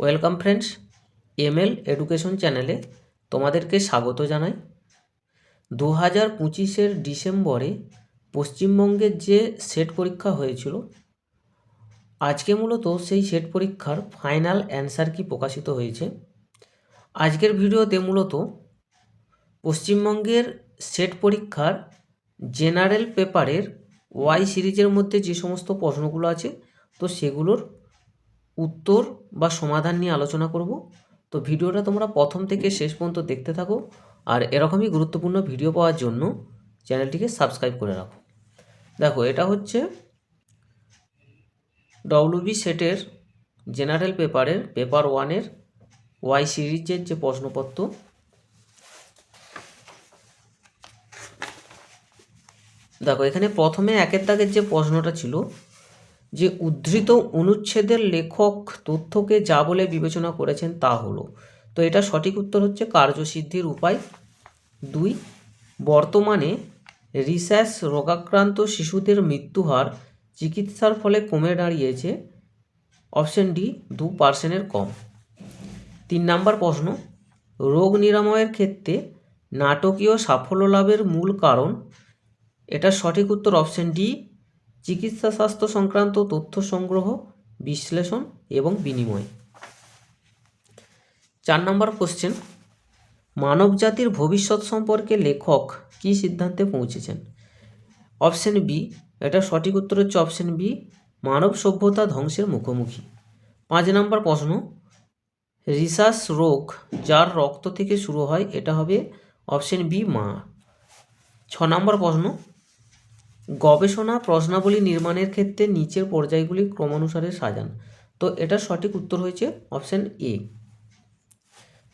Welcome friends, ML education চ্যানেলে তোমাদেরকে স্বাগত জানাই। দু হাজার পঁচিশের ডিসেম্বরে পশ্চিমবঙ্গের যে সেট পরীক্ষা হয়েছিল, আজকে মূলত সেই সেট পরীক্ষার ফাইনাল অ্যান্সার কি প্রকাশিত হয়েছে। আজকের ভিডিওতে মূলত পশ্চিমবঙ্গের সেট পরীক্ষার জেনারেল পেপারের ওয়াই সিরিজের মধ্যে যে সমস্ত প্রশ্নগুলো আছে, তো সেগুলোর উত্তর বা সমাধান নিয়ে আলোচনা করব। তো ভিডিওটা তোমরা প্রথম থেকে শেষ পর্যন্ত দেখতে থাকো আর এরকমই গুরুত্বপূর্ণ ভিডিও পাওয়ার জন্য চ্যানেলটিকে সাবস্ক্রাইব করে রাখো। দেখো, এটা হচ্ছে ডব্লিউবি সেটের জেনারেল পেপারের পেপার ওয়ানের ওয়াই সিরিজের যে প্রশ্নপত্র। দেখো, এখানে প্রথমে একের দাগের যে প্রশ্নটা ছিল যে উদ্ধৃত অনুচ্ছেদের লেখক তথ্যকে যা বলে বিবেচনা করেছেন তা হলো। তো এটা সঠিক উত্তর হচ্ছে কার্যসিদ্ধির উপায় দুই, বর্তমানে রিস্যাস রোগাক্রান্ত শিশুদের মৃত্যুহার চিকিৎসার ফলে কমে দাঁড়িয়েছে অপশন ডি, দু পার্সেন্টের কম। তিন নাম্বার প্রশ্ন, রোগ নিরাময়ের ক্ষেত্রে নাটকীয় সাফল্য লাভের মূল কারণ? এটার সঠিক উত্তর অপশন ডি চিকিৎসা স্বাস্থ্য সংক্রান্ত তথ্য সংগ্রহ, বিশ্লেষণ এবং বিনিময়। চার নম্বর কোশ্চেন মানবজাতির ভবিষ্যৎ সম্পর্কে লেখক কী সিদ্ধান্তে পৌঁছেছেন? অপশন বি এটা সঠিক উত্তর হচ্ছে অপশন বি মানব সভ্যতা ধ্বংসের মুখোমুখি। পাঁচ নম্বর প্রশ্ন, রিসাস রোগ যার রক্ত থেকে শুরু হয়, এটা হবে অপশন বি মা। ছ নম্বর প্রশ্ন গবেষণা প্রশ্নাবলী নির্মাণের ক্ষেত্রে নিচের পর্যায়গুলি ক্রমানুসারে সাজান। তো এটার সঠিক উত্তর হয়েছে অপশান এ।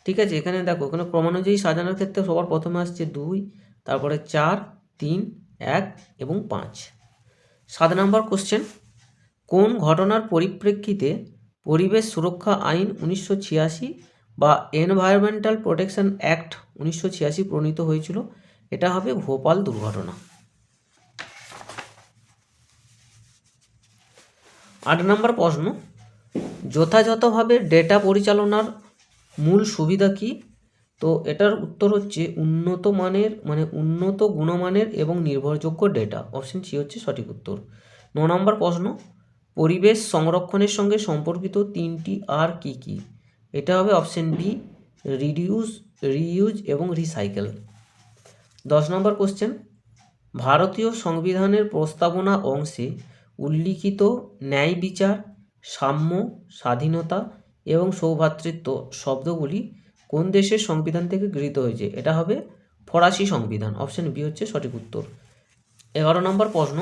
ঠিক আছে, এখানে দেখো, এখানে ক্রমানুযায়ী সাজানোর ক্ষেত্রে সবার প্রথমে আসছে দুই, তারপরে চার, তিন, এক এবং পাঁচ। সাত নম্বর কোশ্চেন কোন ঘটনার পরিপ্রেক্ষিতে পরিবেশ সুরক্ষা আইন উনিশশো ছিয়াশি বা এনভায়রনমেন্টাল প্রোটেকশন অ্যাক্ট উনিশশো ছিয়াশি প্রণীত হয়েছিল? এটা হবে ভোপাল দুর্ঘটনা। আট নম্বর প্রশ্ন, যথাযথভাবে ডেটা পরিচালনার মূল সুবিধা কি? তো এটার উত্তর হচ্ছে উন্নত মানের মানে উন্নত গুণমানের এবং নির্ভরযোগ্য ডেটা অপশন সি হচ্ছে সঠিক উত্তর। ন নম্বর প্রশ্ন, পরিবেশ সংরক্ষণের সঙ্গে সম্পর্কিত তিনটি আর কি কি? এটা হবে অপশন বি রিডিউস রিইউজ এবং রিসাইকেল দশ নম্বর কোশ্চেন ভারতীয় সংবিধানের প্রস্তাবনা অংশে উল্লিখিত ন্যায় বিচার, সাম্য, স্বাধীনতা এবং সৌভ্রাতৃত্ব শব্দগুলি কোন দেশের সংবিধান থেকে গৃহীত হয়েছে? এটা হবে ফরাসি সংবিধান। অপশন বি হচ্ছে সঠিক উত্তর। এগারো নম্বর প্রশ্ন।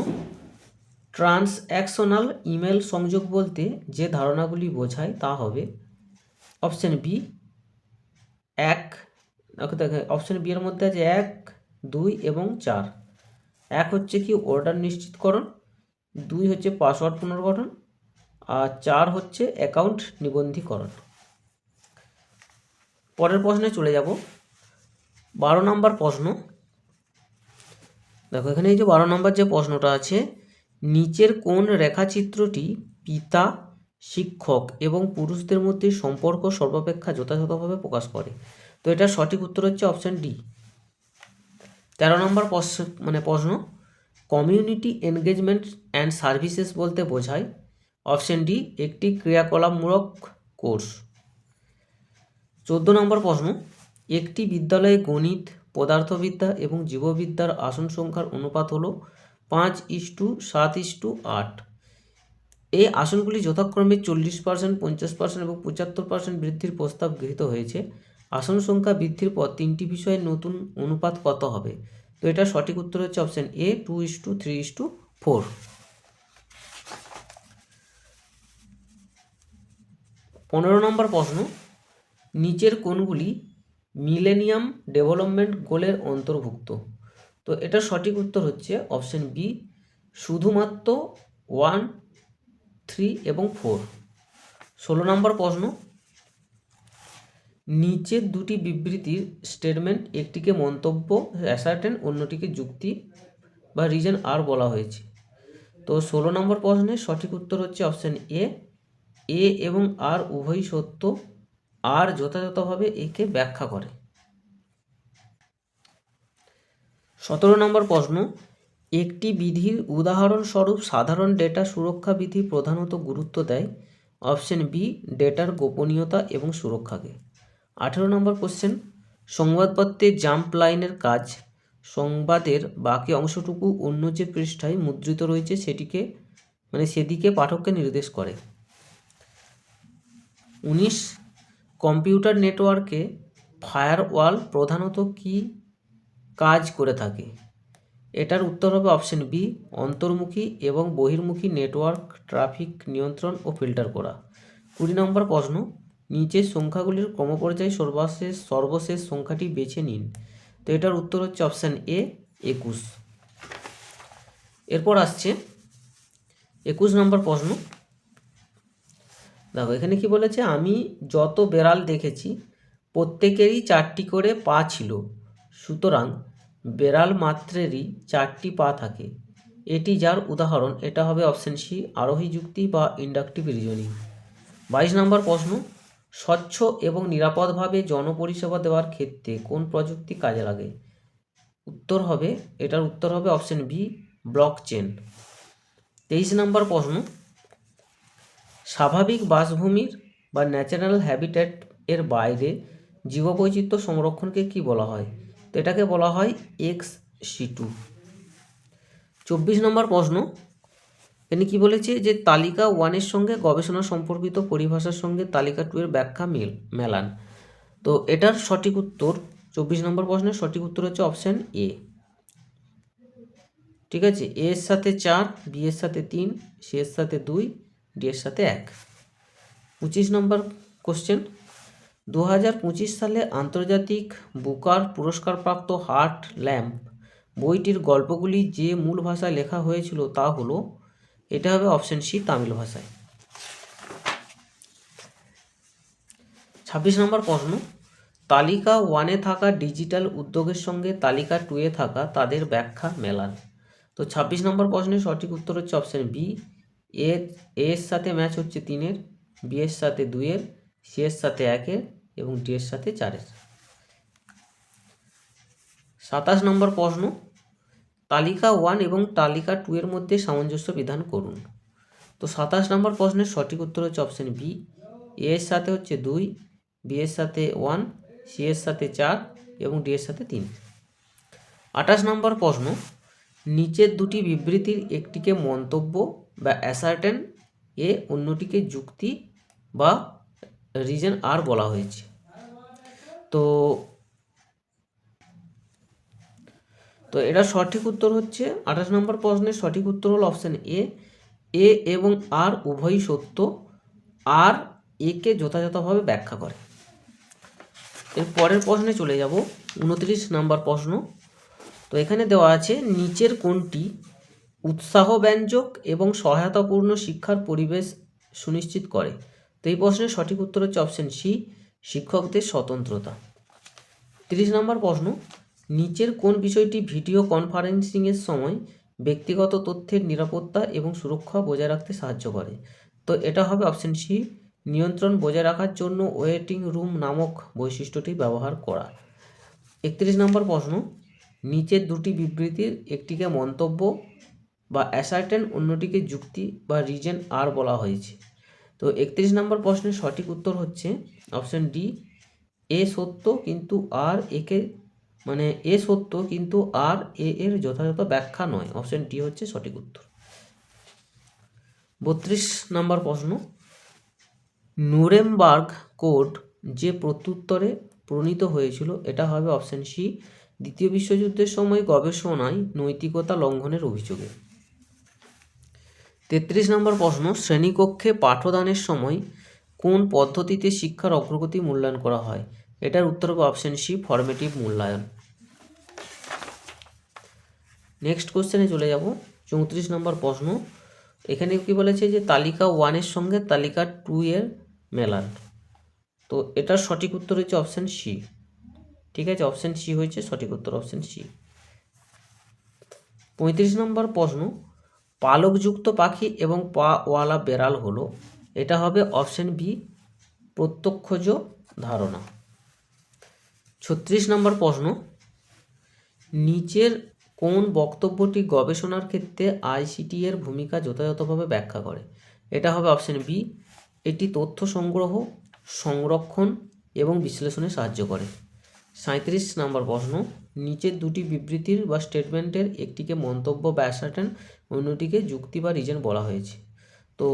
ট্রান্সঅ্যাকশনাল ইমেল সংযোগ বলতে যে ধারণাগুলি বোঝায় তা হবে অপশন বি এক অপশন বি এর মধ্যে আছে এক, দুই এবং চার। এক হচ্ছে কি অর্ডার নিশ্চিতকরণ দুই হচ্ছে পাসওয়ার্ড পুনর্গঠন আর চার হচ্ছে অ্যাকাউন্ট নিবন্ধীকরণ। পরের প্রশ্নে চলে যাব। বারো নম্বর প্রশ্ন। দেখো, এখানে এই যে বারো নম্বর যে প্রশ্নটা আছে, নিচের কোন রেখাচিত্রটি পিতা, শিক্ষক এবং পুরুষদের মধ্যে সম্পর্ক সর্বাপেক্ষা যথাযথভাবে প্রকাশ করে? তো এটা সঠিক উত্তর হচ্ছে অপশান ডি তেরো নম্বর মানে প্রশ্ন। কমিউনিটি এনগেজমেন্ট অ্যান্ড সার্ভিসেস বলতে বোঝায়। অপশন ডি, একটি ক্রিয়াকলাপমূলক কোর্স। চোদ্দ নম্বর প্রশ্ন, একটি বিদ্যালয়ে গণিত, পদার্থবিদ্যা এবং জীববিদ্যার আসন সংখ্যার অনুপাত হল পাঁচ ইস টু সাত ইস টু আট। এই আসনগুলি যথাক্রমে চল্লিশ পার্সেন্ট, পঞ্চাশ পার্সেন্ট এবং পঁচাত্তর পার্সেন্ট বৃদ্ধির প্রস্তাব গৃহীত হয়েছে। আসন সংখ্যা বৃদ্ধির পর তিনটি বিষয়ে নতুন অনুপাত কত হবে? তো এটা সঠিক উত্তর হচ্ছে option A two is two three is two four পনেরো নম্বর প্রশ্ন, নিচের কোনগুলি মিলেনিয়াম ডেভেলপমেন্ট গোলের অন্তর্ভুক্ত। তো এটা সঠিক উত্তর হচ্ছে অপশান বি শুধুমাত্র ওয়ান থ্রি এবং ফোর ষোলো নম্বর প্রশ্ন নিচের দুটি বিবৃতির স্টেটমেন্ট একটিকে মন্তব্য অ্যাসার্টেন অন্যটিকে যুক্তি বা রিজন আর বলা হয়েছে। তো ষোলো নম্বর প্রশ্নের সঠিক উত্তর হচ্ছে অপশান এ এ এবং আর উভয়ই সত্য। আর যথাযথভাবে একে ব্যাখ্যা করে। সতেরো নম্বর প্রশ্ন, একটি বিধির উদাহরণস্বরূপ সাধারণ ডেটা সুরক্ষা বিধি প্রধানত গুরুত্ব দেয়। অপশন বি ডেটার গোপনীয়তা এবং সুরক্ষাকে। আঠেরো নম্বর কোশ্চেন সংবাদপত্রে জাম্প লাইনের কাজ, সংবাদের বাকি অংশটুকু অন্য যে পৃষ্ঠায় মুদ্রিত রয়েছে সেটিকে মানে সেদিকে পাঠককে নির্দেশ করে। উনিশ কম্পিউটার নেটওয়ার্কে ফায়ারওয়াল প্রধানত কি কাজ করে থাকে? এটার উত্তর হবে অপশন বি অন্তর্মুখী এবং বহির্মুখী নেটওয়ার্ক ট্রাফিক নিয়ন্ত্রণ ও ফিল্টার করা। কুড়ি নম্বর প্রশ্ন নিচের সংখ্যাগুলির ক্রমপর্যায়ে সর্বশেষ সর্বশেষ সংখ্যাটি বেছে নিন। তো এটার উত্তর হচ্ছে অপশান এ একুশ। এরপর আসছে একুশ নম্বর প্রশ্ন। দেখো, এখানে কি বলেছে? আমি যত বেড়াল দেখেছি, প্রত্যেকেরই চারটি করে পা ছিল। সুতরাং বেড়াল মাত্রেরই চারটি পা থাকে। এটি যার উদাহরণ, এটা হবে অপশান সি আরোহী যুক্তি বা ইন্ডাকটিভ রিজনিং বাইশ নম্বর প্রশ্ন। স্বচ্ছ এবং নিরাপদভাবে জনপরিষেবা দেওয়ার ক্ষেত্রে কোন প্রযুক্তি কাজে লাগে? উত্তর হবে, এটার উত্তর হবে অপশন বি ব্লক চেন তেইশ নম্বর প্রশ্ন। স্বাভাবিক বাসভূমির বা ন্যাচারাল হ্যাবিটেট এর বাইরে জীববৈচিত্র্য সংরক্ষণকে কি বলা হয়? তো এটাকে বলা হয় এক্স সি টু চব্বিশ নম্বর প্রশ্ন। এখানে কি বলেছে যে তালিকা ওয়ানের সঙ্গে গবেষণা সম্পর্কিত পরিভাষার সঙ্গে তালিকা টু এর ব্যাখ্যা মিল, মেলান। তো এটার সঠিক উত্তর, চব্বিশ নম্বর প্রশ্নের সঠিক উত্তর হচ্ছে অপশান এ ঠিক আছে? এ এর সাথে চার বি এর সাথে তিন সি এর সাথে দুই ডি এর সাথে এক। পঁচিশ নম্বর কোশ্চেন দু হাজার পঁচিশ সালে আন্তর্জাতিক বুকার পুরস্কারপ্রাপ্ত হার্ট ল্যাম্প বইটির গল্পগুলি যে মূল ভাষায় লেখা হয়েছিল তা হলো এটা হবে অপশন সি তামিল ভাষায়। ছাব্বিশ নম্বর প্রশ্ন, তালিকা ওয়ানে থাকা ডিজিটাল উদ্যোগের সঙ্গে তালিকা টুয়ে থাকা তাদের ব্যাখ্যা মেলান। তো ছাব্বিশ নম্বর প্রশ্নের সঠিক উত্তর হচ্ছে অপশন বি এ এর সাথে ম্যাচ হচ্ছে তিনের বি এর সাথে দুইয়ের সি এর সাথে একের এবং ডি এর সাথে চারের। সাতাশ নম্বর প্রশ্ন তালিকা ওয়ান এবং তালিকা টু এর মধ্যে সামঞ্জস্য বিধান করুন। তো সাতাশ নম্বর প্রশ্নের সঠিক উত্তর হচ্ছে অপশন বি এ এর সাথে হচ্ছে দুই বি এর সাথে ওয়ান সি এর সাথে চার এবং ডি এর সাথে তিন। আঠাশ নম্বর প্রশ্ন, নিচের দুটি বিবৃতির একটিকে মন্তব্য বা অ্যাসার্টেন এ অন্যটিকে যুক্তি বা রিজন আর বলা হয়েছে। তো তো এটা সঠিক উত্তর হচ্ছে আঠাশ নম্বর প্রশ্নের সঠিক উত্তর হলো অপশান এ এ এবং আর উভয়ই সত্য। আর একে যথাযথভাবে ব্যাখ্যা করে। এর পরের প্রশ্নে চলে যাব, উনত্রিশ নম্বর প্রশ্ন। তো এখানে দেওয়া আছে, নিচের কোনটি উৎসাহব্যঞ্জক এবং সহায়তাপূর্ণ শিক্ষার পরিবেশ সুনিশ্চিত করে? তো এই প্রশ্নের সঠিক উত্তর হচ্ছে অপশন সি শিক্ষকদের স্বতন্ত্রতা। তিরিশ নম্বর প্রশ্ন নিচের কোন বিষয়টি ভিডিও কনফারেন্সিংয়ের সময় ব্যক্তিগত তথ্যের নিরাপত্তা এবং সুরক্ষা বজায় রাখতে সাহায্য করে? তো এটা হবে অপশন সি নিয়ন্ত্রণ বজায় রাখার জন্য ওয়েটিং রুম নামক বৈশিষ্ট্যটি ব্যবহার করা। একত্রিশ নম্বর প্রশ্ন, নিচের দুটি বিবৃতির একটিকে মন্তব্য বা অ্যাসার্টেন অন্যটিকে যুক্তি বা রিজন আর বলা হয়েছে। তো একত্রিশ নম্বর প্রশ্নের সঠিক উত্তর হচ্ছে অপশন ডি এ সত্য কিন্তু আর একে মানে এ সত্য, কিন্তু আর এ এর যথাযথ ব্যাখ্যা নয়। অপশন ডি হচ্ছে সঠিক উত্তর। বত্রিশ নম্বর প্রশ্ন। নুরেমবার্গ কোড যে প্রত্যুত্তরে প্রণীত হয়েছিল, এটা হবে অপশন সি, দ্বিতীয় বিশ্বযুদ্ধের সময় গবেষণায় নৈতিকতা লঙ্ঘনের অভিযোগে। তেত্রিশ নম্বর প্রশ্ন, শ্রেণীকক্ষে পাঠদানের সময় কোন পদ্ধতিতে শিক্ষার অগ্রগতি মূল্যায়ন করা হয়? এটার উত্তর হবে অপশন সি ফর্মেটিভ মূল্যায়ন। নেক্সট কোশ্চেনে চলে যাব, চৌত্রিশ নম্বর প্রশ্ন। এখানে কি বলেছে যে, তালিকা ওয়ানের সঙ্গে তালিকা টু এর মেলান। তো এটার সঠিক উত্তর হচ্ছে অপশান সি ঠিক আছে অপশান সি হয়েছে, সঠিক উত্তর অপশান সি পঁয়ত্রিশ নম্বর প্রশ্ন, পালকযুক্ত পাখি এবং পা ওয়ালা বেড়াল হলো। এটা হবে অপশন বি প্রত্যক্ষজ ধারণা। ছত্রিশ নম্বর প্রশ্ন। নিচের কোন বক্তব্যটি গবেষণার ক্ষেত্রে আইসিটি এর ভূমিকা যথাযথভাবে ব্যাখ্যা করে? এটা হবে অপশন বি। এটি তথ্য সংগ্রহ, সংরক্ষণ এবং বিশ্লেষণে সাহায্য করে। সাঁত্রিশ নম্বর প্রশ্ন। নিচের দুটি বিবৃতির বা স্টেটমেন্টের একটিকে মন্তব্য বা অন্যটিকে যুক্তি বা রিজন বলা হয়েছে। তো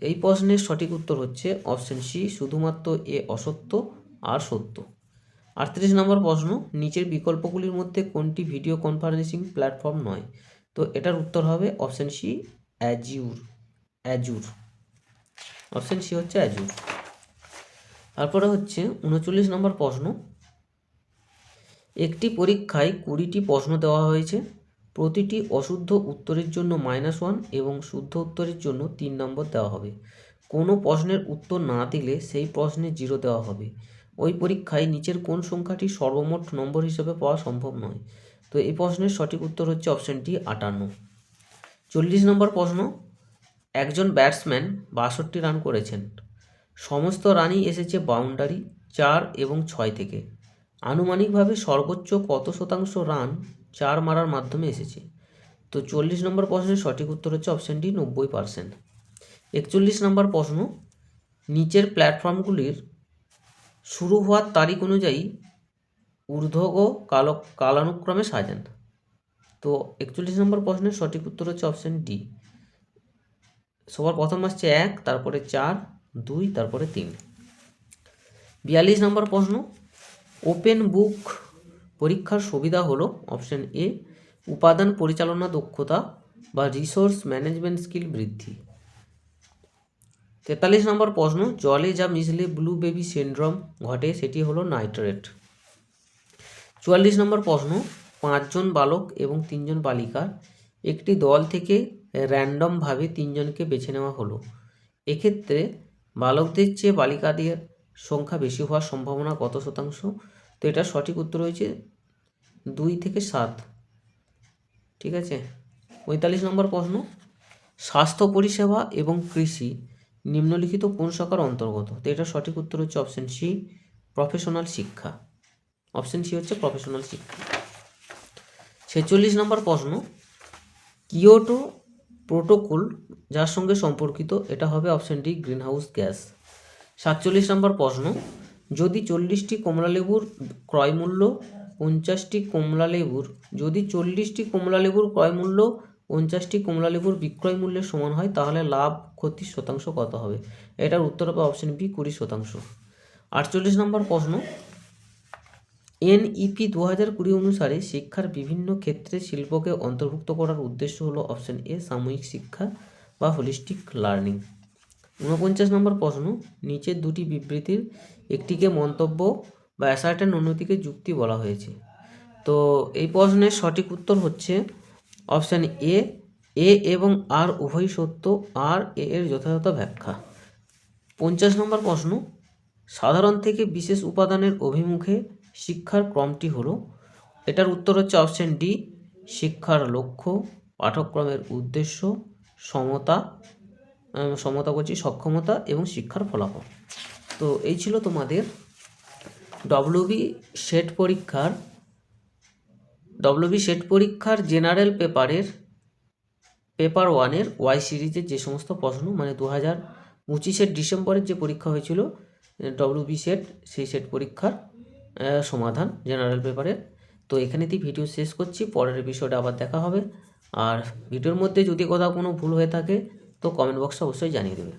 এই প্রশ্নের সঠিক উত্তর হচ্ছে অপশন সি, শুধুমাত্র এ অসত্য আর সত্য। আটত্রিশ নম্বর প্রশ্ন, নিচের বিকল্পগুলির মধ্যে কোনটি ভিডিও কনফারেন্সিং প্ল্যাটফর্ম নয়? তো এটার উত্তর হবে option C azure azure option C হচ্ছে অ্যাজুর তারপরে হচ্ছে উনচল্লিশ নম্বর প্রশ্ন, একটি পরীক্ষায় কুড়িটি প্রশ্ন দেওয়া হয়েছে, প্রতিটি অশুদ্ধ উত্তরের জন্য মাইনাস ওয়ান এবং শুদ্ধ উত্তরের জন্য তিন নম্বর দেওয়া হবে। কোনো প্রশ্নের উত্তর না দিলে সেই প্রশ্নে জিরো দেওয়া হবে। ওই পরীক্ষায় নিচের কোন সংখ্যাটি সর্বমোট নম্বর হিসেবে পাওয়া সম্ভব নয়? তো এই প্রশ্নের সঠিক উত্তর হচ্ছে অপশনটি আটান্ন। চল্লিশ নম্বর প্রশ্ন, একজন ব্যাটসম্যান বাষট্টি রান করেছেন। সমস্ত রানই এসেছে বাউন্ডারি চার এবং ছয় থেকে। আনুমানিকভাবে সর্বোচ্চ কত শতাংশ রান চার মারার মাধ্যমে এসেছে? তো চল্লিশ নম্বর প্রশ্নের সঠিক উত্তর হচ্ছে অপশানটি নব্বই পার্সেন্ট একচল্লিশ নম্বর প্রশ্ন, নিচের প্ল্যাটফর্মগুলির শুরু হওয়ার তারিখ অনুযায়ী ঊর্ধ্বগ কাল কালানুক্রমে সাজান তো একচল্লিশ নম্বর প্রশ্নের সঠিক উত্তর হচ্ছে অপশান ডি সবার প্রথম আসছে এক, তারপরে চার, দুই, তারপরে তিন। বিয়াল্লিশ নম্বর প্রশ্ন ওপেন বুক পরীক্ষার সুবিধা হলো অপশন এ উপাদান পরিচালনা দক্ষতা বা রিসোর্স ম্যানেজমেন্ট স্কিল বৃদ্ধি। তেতাল্লিশ নম্বর প্রশ্ন, জলে যা মিশলে ব্লু বেবি সিন্ড্রোম ঘটে, সেটি হলো নাইট্রেট। চুয়াল্লিশ নম্বর প্রশ্ন, পাঁচজন বালক এবং তিনজন বালিকার একটি দল থেকে র্যান্ডমভাবে তিনজনকে বেছে নেওয়া হলো। এক্ষেত্রে বালকদের চেয়ে বালিকাদের সংখ্যা বেশি হওয়ার সম্ভাবনা কত শতাংশ? তো এটা সঠিক উত্তর হয়েছে দুই থেকে সাত। ঠিক আছে? পঁয়তাল্লিশ নম্বর প্রশ্ন, স্বাস্থ্য পরিষেবা এবং কৃষি নিম্নলিখিত কোন শাখার অন্তর্গত? তো এটা সঠিক উত্তর হচ্ছে অপশন সি প্রফেশনাল শিক্ষা। অপশন সি হচ্ছে প্রফেশনাল শিক্ষা। ছেচল্লিশ নম্বর প্রশ্ন, কিয়োটো প্রোটোকল যার সঙ্গে সম্পর্কিত? এটা হবে অপশন ডি গ্রিনহাউস গ্যাস সাতচল্লিশ নম্বর প্রশ্ন, যদি চল্লিশটি কমলালেবুর ক্রয় মূল্য পঞ্চাশটি কমলালেবুর, যদি চল্লিশটি কমলালেবুর ক্রয় পঞ্চাশটি কমলালেবুর বিক্রয় মূল্যের সমান হয়, তাহলে লাভ ক্ষতির শতাংশ কত হবে? এটার উত্তর হবে অপশন বি কুড়ি শতাংশ। আটচল্লিশ নম্বর প্রশ্ন। এনইপি দু হাজার কুড়ি অনুসারে শিক্ষার বিভিন্ন ক্ষেত্রে শিল্পকে অন্তর্ভুক্ত করার উদ্দেশ্য হলো অপশন এ সাময়িক শিক্ষা বা হোলিস্টিক লার্নিং ঊনপঞ্চাশ নম্বর প্রশ্ন। নিচের দুটি বিবৃতির একটিকে মন্তব্য বা অ্যাসার্টেন অন্যটিকে যুক্তি বলা হয়েছে। তো এই প্রশ্নের সঠিক উত্তর হচ্ছে অপশান এ এ এবং আর উভয় সত্য, আর এ এর যথাযথ ব্যাখ্যা। পঞ্চাশ নম্বর প্রশ্ন, সাধারণ থেকে বিশেষ উপাদানের অভিমুখে শিক্ষার ক্রমটি হলো। এটার উত্তর হচ্ছে অপশান ডি, শিক্ষার লক্ষ্য, পাঠ্যক্রমের উদ্দেশ্য, সমতা সমতা বলছি সক্ষমতা এবং শিক্ষার ফলাফল। তো এই ছিল তোমাদের ডব্লিউবি সেট পরীক্ষার ডব্লিউবি সেট পরীক্ষার জেনারেল পেপারের পেপার ওয়ানের ওয়াই সিরিজের যে সমস্ত প্রশ্ন মানে দু হাজার পঁচিশের ডিসেম্বরের যে পরীক্ষা হয়েছিল ডব্লিউবি সেট সেই সেট পরীক্ষার সমাধান জেনারেল পেপারের তো এখানেতেই ভিডিও শেষ করছি, পরের এপিসোডে আবার দেখা হবে। আর ভিডিওর মধ্যে যদি কোথাও কোনো ভুল হয়ে থাকে, তো কমেন্ট বক্সে অবশ্যই জানিয়ে দেবে।